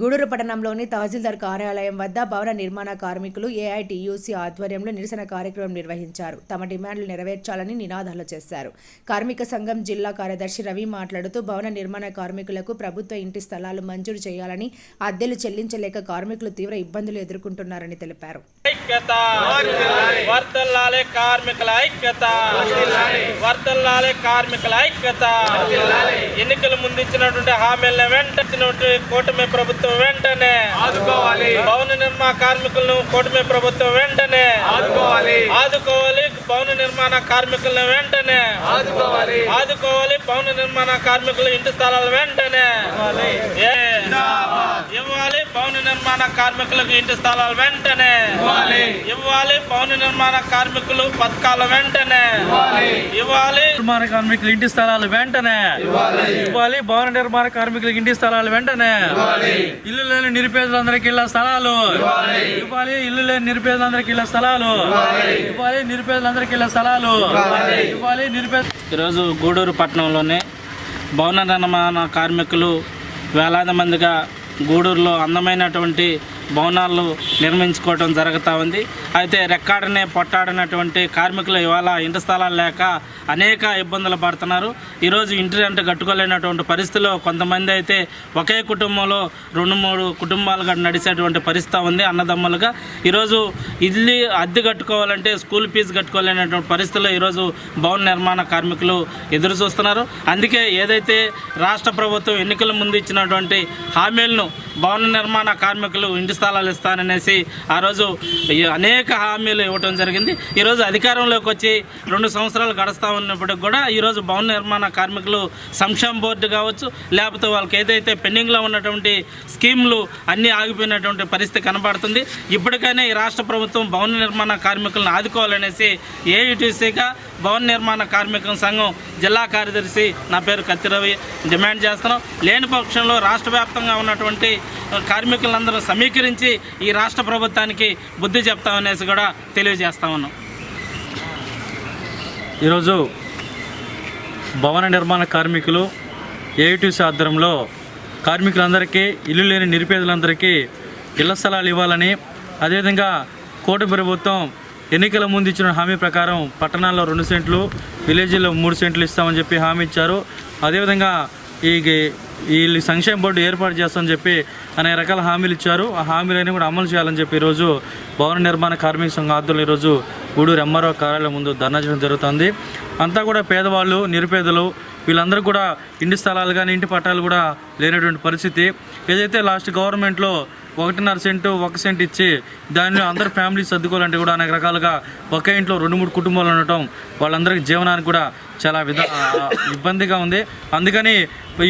గూడూరు పట్టణంలోని తహసీల్దార్ కార్యాలయం వద్ద భవన నిర్మాణ కార్మికులు ఏఐటీయూసీ ఆధ్వర్యంలో నిరసన కార్యక్రమం నిర్వహించారు. తమ డిమాండ్లు నెరవేర్చాలని నినాదాలు చేశారు. కార్మిక సంఘం జిల్లా కార్యదర్శి రవి మాట్లాడుతూ భవన నిర్మాణ కార్మికులకు ప్రభుత్వ ఇంటి స్థలాలు మంజూరు చేయాలని అద్దెలు చెల్లించలేక కార్మికులు తీవ్ర ఇబ్బందులు ఎదుర్కొంటున్నారని తెలిపారు. ఐక్యత. వర్తల్లాలే కార్మికుల ఐక్యత. వర్తల్లాలే కార్మికుల ఐక్యత. ఎన్నికల ముందు ఇచ్చినటువంటి హామీలను వెంటనే కూటమి ప్రభుత్వం వెంటనే ఆదుకోవాలి. భవన నిర్మాణ కార్మికులను కూటమి ప్రభుత్వం వెంటనే ఆదుకోవాలి. ఆదుకోవాలి. భవన నిర్మాణ కార్మికులను వెంటనే ఆదుకోవాలి. ఆదుకోవాలి. భవన నిర్మాణ కార్మికులు ఇంటి స్థలాలు వెంటనే ఏ. నిర్మాణ కార్మికులకు ఇంటి స్థలాలు వెంటనే ఇవ్వాలి. భవన నిర్మాణ కార్మికులు పథకాల వెంటనే ఇవ్వాలి. నిర్మాణ కార్మికులు ఇంటి స్థలాలు వెంటనే ఇవ్వాలి. భవన నిర్మాణ కార్మికులకు ఇంటి స్థలాలు వెంటనే ఇల్లు లేని నిరుపేదలందరికీ ఇళ్ళ స్థలాలు ఇవ్వాలి. ఇల్లు లేని నిరుపేదలందరికీ ఇళ్ళ స్థలాలు ఇవ్వాలి. నిరుపేదలందరికీ ఇళ్ళ స్థలాలు ఇవ్వాలి. నిరుపేద ఈరోజు గూడూరు పట్టణంలోనే భవన నిర్మాణ కార్మికులు వేలాది మందిగా గూడూరులో అందమైనటువంటి భవనాలు నిర్మించుకోవడం జరుగుతూ ఉంది. అయితే రెక్కాడనే పొట్టాడినటువంటి కార్మికులు ఇవాళ ఇంటి స్థలాలు లేక అనేక ఇబ్బందులు పడుతున్నారు. ఈరోజు ఇంటి రెంట్ కట్టుకోలేనటువంటి పరిస్థితిలో కొంతమంది అయితే ఒకే కుటుంబంలో రెండు మూడు కుటుంబాలుగా నడిచేటువంటి పరిస్థితి ఉంది అన్నదమ్ములుగా. ఈరోజు ఇల్లు అద్దె కట్టుకోవాలంటే స్కూల్ ఫీజు కట్టుకోలేనటువంటి పరిస్థితిలో ఈరోజు భవన నిర్మాణ కార్మికులు ఎదురు చూస్తున్నారు. అందుకే ఏదైతే రాష్ట్ర ప్రభుత్వం ఎన్నికల ముందు ఇచ్చినటువంటి హామీలను భవన నిర్మాణ కార్మికులు ఇంటి స్థలాలు ఇస్తాననేసి ఆ రోజు అనేక హామీలు ఇవ్వటం జరిగింది. ఈరోజు అధికారంలోకి వచ్చి రెండు సంవత్సరాలు గడుస్తూ ఉన్నప్పటికి కూడా ఈరోజు భవన నిర్మాణ కార్మికులు సంక్షేమ బోర్డు కావచ్చు లేకపోతే వాళ్ళకి ఏదైతే పెండింగ్లో ఉన్నటువంటి స్కీమ్లు అన్నీ ఆగిపోయినటువంటి పరిస్థితి కనబడుతుంది. ఇప్పటికైనా ఈ రాష్ట్ర ప్రభుత్వం భవన నిర్మాణ కార్మికులను ఆదుకోవాలనేసి ఏయుటీసీగా భవన నిర్మాణ కార్మికుల సంఘం జిల్లా కార్యదర్శి నా పేరు కత్తిరవి. డిమాండ్ చేస్తున్నాం. లేని పక్షంలో రాష్ట్ర వ్యాప్తంగా ఉన్నటువంటి కార్మికులందరూ సమీకరించి ఈ రాష్ట్ర ప్రభుత్వానికి బుద్ధి చెప్తామనేసి కూడా తెలియజేస్తా ఉన్నాం. ఈరోజు భవన నిర్మాణ కార్మికులు ఏఐటీసీ ఆధ్వర్యంలో కార్మికులందరికీ ఇల్లు లేని నిరుపేదలందరికీ ఇళ్ళ స్థలాలు ఇవ్వాలని అదేవిధంగా కోటి ప్రభుత్వం ఎన్నికల ముందు ఇచ్చిన హామీ ప్రకారం పట్టణాల్లో రెండు సెంట్లు విలేజ్లో మూడు సెంట్లు ఇస్తామని చెప్పి హామీ ఇచ్చారు. అదేవిధంగా ఈ వీళ్ళు సంక్షేమ బోర్డు ఏర్పాటు చేస్తామని చెప్పి అనేక రకాల హామీలు ఇచ్చారు. ఆ హామీలన్నీ కూడా అమలు చేయాలని చెప్పి ఈరోజు భవన నిర్మాణ కార్మిక సంఘ ఆధ్వర్యంలో ఈరోజు గూడూరు ఎంఆర్ఓ కార్యాలయం ముందు ధర్నా చేయడం జరుగుతుంది. అంతా కూడా పేదవాళ్ళు నిరుపేదలు వీళ్ళందరూ కూడా ఇంటి స్థలాలు కానీ ఇంటి పట్టాలు కూడా లేనటువంటి పరిస్థితి. ఏదైతే లాస్ట్ గవర్నమెంట్లో ఒకటిన్నర సెంటు ఒక సెంట్ ఇచ్చి దానిలో అందరు ఫ్యామిలీస్ సర్దుకోవాలంటే కూడా అనేక రకాలుగా ఒకే ఇంట్లో రెండు మూడు కుటుంబాలు ఉండటం వాళ్ళందరికీ జీవనానికి కూడా చాలా విధ ఇబ్బందిగా ఉంది. అందుకని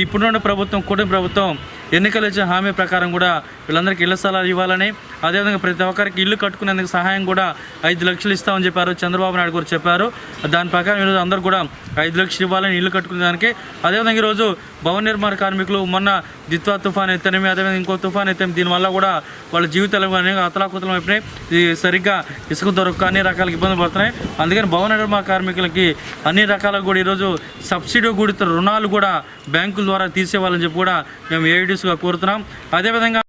ఇప్పుడున్న ప్రభుత్వం కూటమి ప్రభుత్వం ఎన్నికలు ఇచ్చే హామీ ప్రకారం కూడా వీళ్ళందరికీ ఇళ్ళ స్థలాలు ఇవ్వాలని అదేవిధంగా ప్రతి ఒక్కరికి ఇల్లు కట్టుకునేందుకు సహాయం కూడా ఐదు లక్షలు ఇస్తామని చెప్పారు చంద్రబాబు నాయుడు గారు చెప్పారు. దాని ప్రకారం ఈరోజు అందరూ కూడా ఐదు లక్షలు ఇవ్వాలని ఇల్లు కట్టుకునే దానికి అదేవిధంగా ఈరోజు భవన నిర్మాణ కార్మికులు మొన్న దిత్వా తుఫాన్ ఎత్తనేమి అదేవిధంగా ఇంకో తుఫాన్ ఎత్తేమి దీనివల్ల కూడా వాళ్ళ జీవితాలు అనేక అతలాకుతలం అయిపోయినాయి. ఇది సరిగ్గా ఇసుక దొరక్క అన్ని రకాల ఇబ్బందులు పడుతున్నాయి. అందుకని భవన నిర్మాణ కార్మికులకి అన్ని రకాల కూడా ఈరోజు సబ్సిడీ కూడిన రుణాలు కూడా బ్యాంకుల ద్వారా తీసేవాళ్ళని చెప్పి కూడా మేము ఏఐడీస్గా కోరుతున్నాం. అదేవిధంగా